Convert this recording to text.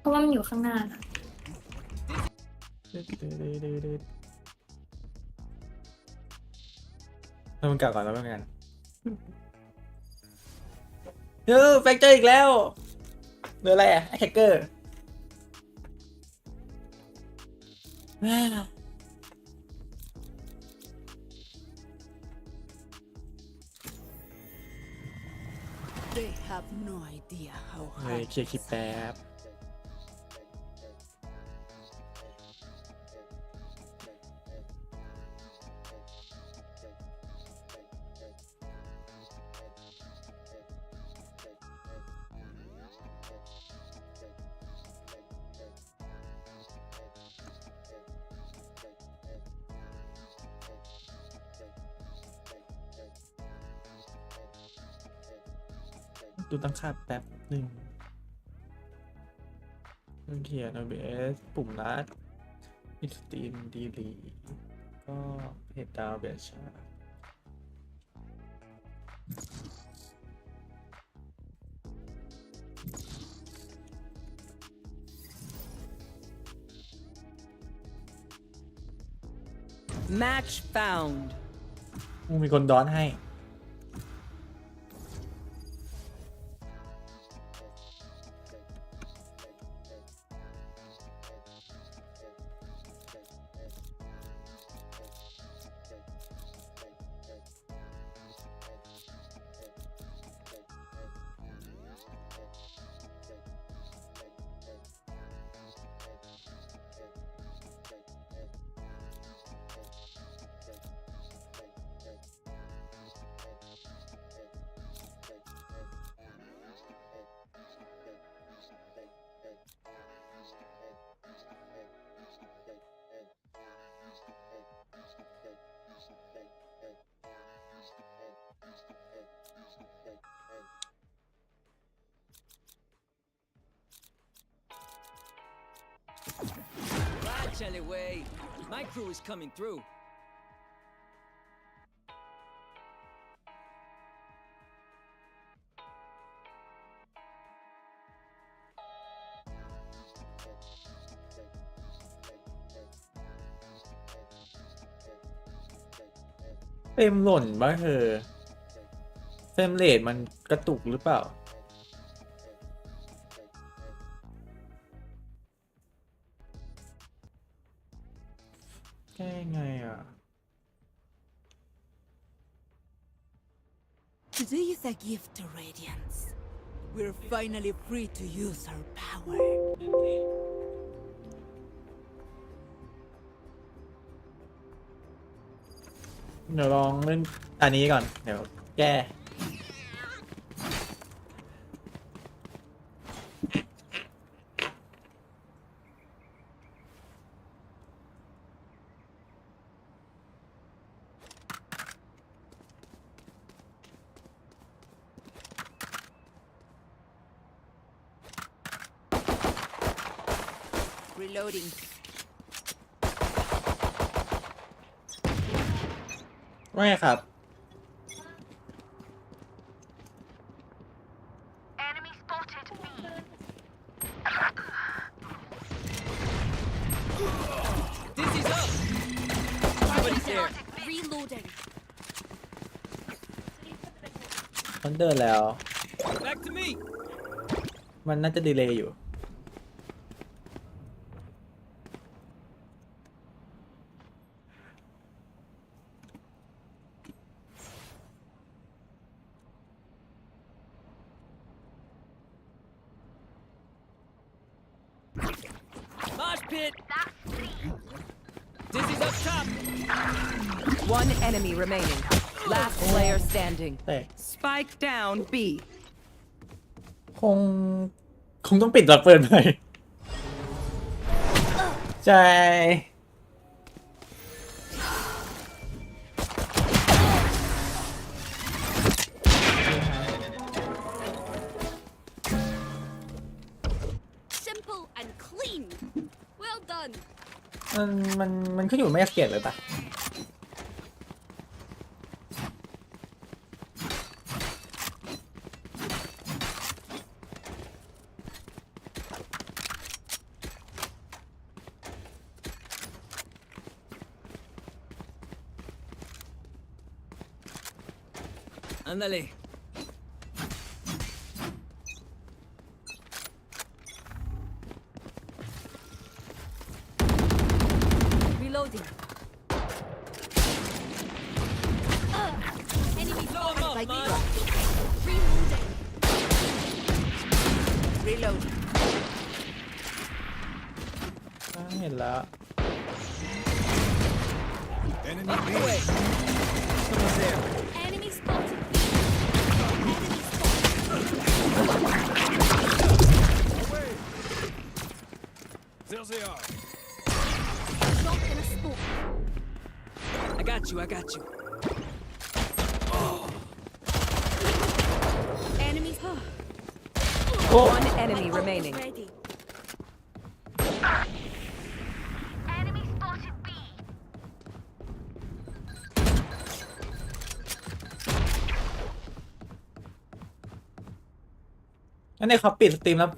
เพราะว่ามันอยู่ข้างหน้านะแล้วมันกลับก่อนแล้วกันเออแฟกเจอร์อีกแล้วเหลืออะไรอะแฮกเกอร์ They have no idea how เฮ้ยเคลียร์คลิปแป๊บ ดูตั้งค่าแป๊บหนึ่งเรื่องเขียน OBS ปุ่มลัดอิสตีนดีลีก็เพจดาวเบียชา Match found. มึงมีคนดอนให้ Watch alleyway. My crew is coming through. เฟรมหล่นบ้าเธอเฟรมเรทมันกระตุกหรือเปล่า แก้ไงอ่ะ Today is a gift to Radiance. We're finally free to use our power. เดี๋ยวลองเล่นอันนี้ก่อน เดี๋ยวแก้ Reloading. ว่าไงครับ Enemy spotted B. This is up. Somebody's there. Reloading. มันเดินแล้ว Back to me. มันน่าจะดีเลย์อยู่ pit. This is up top. One enemy remaining. Last player standing. แต่ Spike down B. คง คงต้องปิดหลอดเปิดไปใช่ มันมันมันขึ้นอยู่ไม่เกตเลยปะอันนั้นเลย Reloading. Reloading. อ่าเห็นแล้ว Enemy Up B. the way. Someone's there. Enemy spotted. Enemy There they are. spotted. Shot in a scope. I got you, I got you. Enemies. One enemy remaining. Ready. Enemy spotted B. งั้นในเขาปิดสตรีมแล้ว